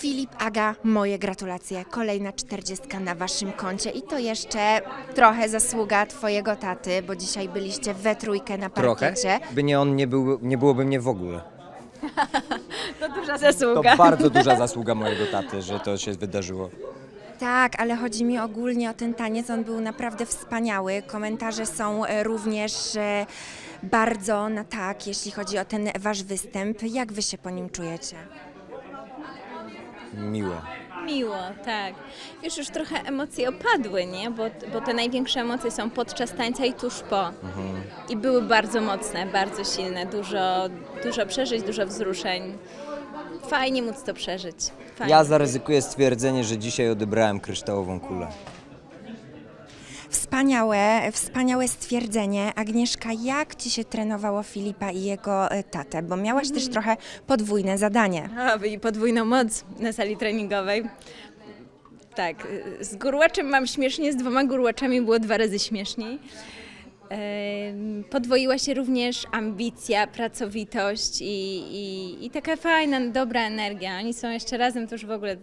Filip, Aga, moje gratulacje. Kolejna czterdziestka na waszym koncie i to jeszcze trochę zasługa twojego taty, bo dzisiaj byliście we trójkę na Trochę. parkiecie. By nie on, nie, był, nie byłoby mnie w ogóle. To duża To zasługa. bardzo duża zasługa mojego taty, że to się wydarzyło. Tak, ale chodzi mi ogólnie o ten taniec. On był naprawdę wspaniały. Komentarze są e, również e, bardzo na tak, jeśli chodzi o ten wasz występ. Jak wy się po nim czujecie? Miło. Miło, tak. Wiesz, już trochę emocje opadły, nie? Bo, bo te największe emocje są podczas tańca i tuż po. I były bardzo mocne, bardzo silne. Dużo, dużo przeżyć, dużo wzruszeń. Fajnie móc to przeżyć. Fajnie. Ja zaryzykuję stwierdzenie, że dzisiaj odebrałem kryształową kulę. Wspaniałe, wspaniałe stwierdzenie. Agnieszka, jak ci się trenowało Filipa i jego e, tatę? Bo miałaś też trochę podwójne zadanie. A, byli podwójną moc na sali treningowej. Tak, z gurłaczem mam śmiesznie, z dwoma gurłaczami było dwa razy śmieszniej. Podwoiła się również ambicja, pracowitość i, i, i taka fajna, dobra energia. Oni są jeszcze razem, to już w ogóle,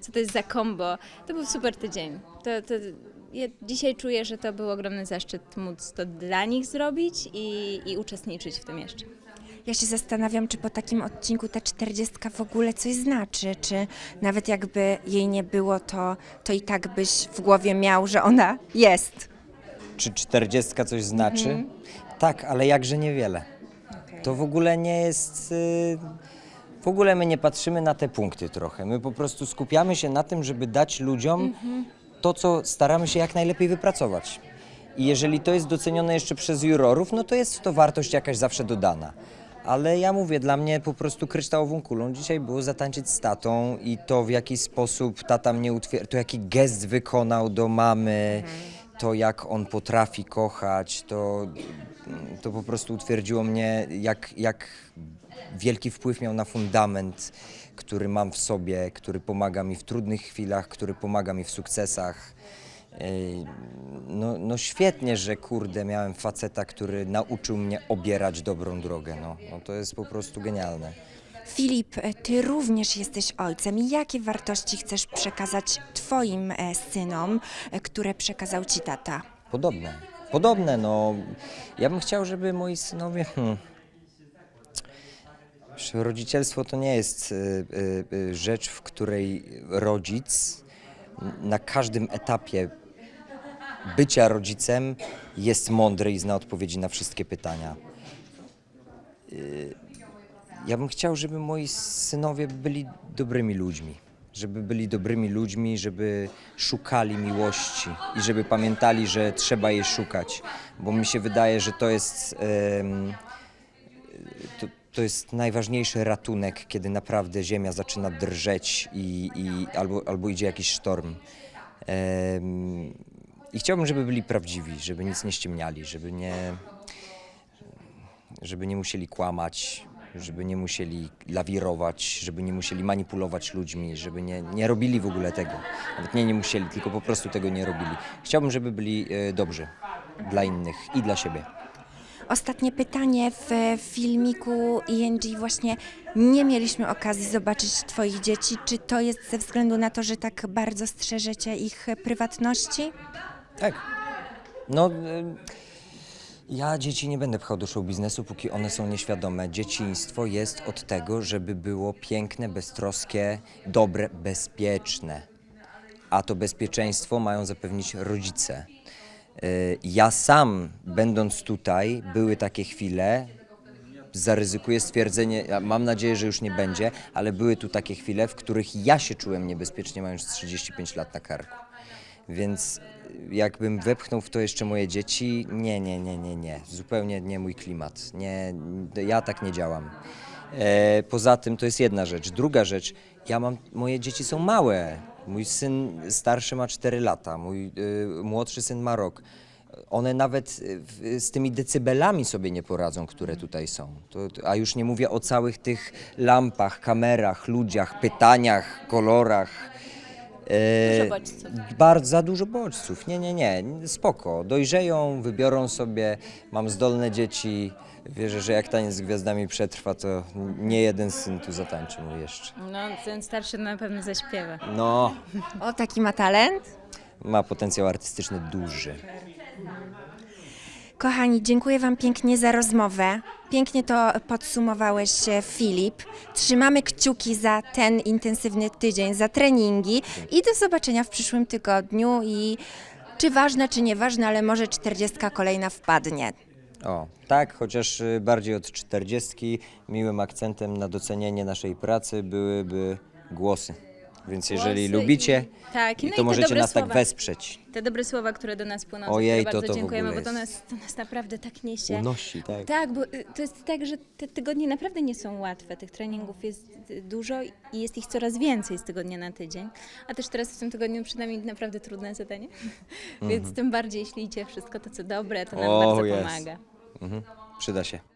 co to jest za kombo. To był super tydzień. To, to, ja dzisiaj czuję, że to był ogromny zaszczyt móc to dla nich zrobić i, i uczestniczyć w tym jeszcze. Ja się zastanawiam, czy po takim odcinku ta czterdziestka w ogóle coś znaczy, czy nawet jakby jej nie było, to, to i tak byś w głowie miał, że ona jest. Czy czterdziestka coś znaczy? Tak, ale jakże niewiele. To w ogóle nie jest. y, W ogóle my nie patrzymy na te punkty trochę. My po prostu skupiamy się na tym, żeby dać ludziom to, co staramy się jak najlepiej wypracować. I jeżeli to jest docenione jeszcze przez jurorów, no to jest to wartość jakaś zawsze dodana. Ale ja mówię, dla mnie po prostu kryształową kulą dzisiaj było zatańczyć z tatą i to w jaki sposób tata mnie utwierdził, to jaki gest wykonał do mamy, to jak on potrafi kochać, to, to po prostu utwierdziło mnie, jak, jak wielki wpływ miał na fundament, który mam w sobie, który pomaga mi w trudnych chwilach, który pomaga mi w sukcesach. No, no świetnie, że kurde, miałem faceta, który nauczył mnie obierać dobrą drogę. No, no to jest po prostu genialne. Filip, e, ty również jesteś ojcem. Jakie wartości chcesz przekazać twoim e, synom, e, które przekazał ci tata? Podobne. Podobne, no. Ja bym chciał, żeby moi synowie. Hmm, rodzicielstwo to nie jest y, rzecz, w której rodzic na każdym etapie bycia rodzicem jest mądry i zna odpowiedzi na wszystkie pytania. Ja bym chciał, żeby moi synowie byli dobrymi ludźmi. Żeby byli dobrymi ludźmi, żeby szukali miłości i żeby pamiętali, że trzeba jej szukać. Bo mi się wydaje, że to jest, to, to jest najważniejszy ratunek, kiedy naprawdę ziemia zaczyna drżeć i, i albo, albo idzie jakiś sztorm. I chciałbym, żeby byli prawdziwi, żeby nic nie ściemniali, żeby nie, żeby nie musieli kłamać, żeby nie musieli lawirować, żeby nie musieli manipulować ludźmi, żeby nie, nie robili w ogóle tego. Nawet nie nie musieli, tylko po prostu tego nie robili. Chciałbym, żeby byli e, dobrzy dla innych i dla siebie. Ostatnie pytanie. W filmiku ING właśnie nie mieliśmy okazji zobaczyć twoich dzieci. Czy to jest ze względu na to, że tak bardzo strzeżecie ich prywatności? Tak. No, y, ja dzieci nie będę pchał do show biznesu, póki one są nieświadome. Dzieciństwo jest od tego, żeby było piękne, beztroskie, dobre, bezpieczne. A to bezpieczeństwo mają zapewnić rodzice. Y, Ja sam, będąc tutaj, były takie chwile, zaryzykuję stwierdzenie, mam nadzieję, że już nie będzie, ale były tu takie chwile, w których ja się czułem niebezpiecznie, mając 35 lat na karku. Więc jakbym wepchnął w to jeszcze moje dzieci, nie, nie, nie, nie, nie. Zupełnie nie mój klimat. Nie, ja tak nie działam. E, poza tym to jest jedna rzecz. Druga rzecz, ja mam, moje dzieci są małe. Mój syn starszy ma 4 lata, mój y, młodszy syn ma rok. One nawet w, z tymi decybelami sobie nie poradzą, które tutaj są. To- a już nie mówię o całych tych lampach, kamerach, ludziach, pytaniach, kolorach. E, Dużo bodźców. Bardzo za dużo bodźców. Nie, nie, nie. Spoko. Dojrzeją, wybiorą sobie. Mam zdolne dzieci. Wierzę, że jak taniec z gwiazdami przetrwa, to nie jeden syn tu zatańczy mu jeszcze. No, ten starszy na pewno zaśpiewa. No, O, taki ma talent? ma potencjał artystyczny duży. Kochani, dziękuję Wam pięknie za rozmowę. Pięknie to podsumowałeś, e, Filip. Trzymamy kciuki za ten intensywny tydzień, za treningi i do zobaczenia w przyszłym tygodniu. I czy ważne, czy nieważne, ale może 40 kolejna wpadnie. O, tak, chociaż y, bardziej od czterdziestki miłym akcentem na docenienie naszej pracy byłyby głosy. Więc jeżeli Głosy lubicie, i- tak, no i to te możecie dobre nas tak słowa. wesprzeć. Te dobre słowa, które do nas płyną, Ojej, które to- bardzo to w dziękujemy, ogóle bo to nas, to nas naprawdę tak niesie. Unosi, tak. Tak, bo y, to jest tak, że te tygodnie naprawdę nie są łatwe. Tych treningów jest y, dużo i jest ich coraz więcej z tygodnia na tydzień. A też teraz w tym tygodniu przed nami naprawdę trudne zadanie. Więc tym bardziej, jeśli idzie wszystko to, co dobre, to nam O, bardzo jest. pomaga. Mhm. Przyda się.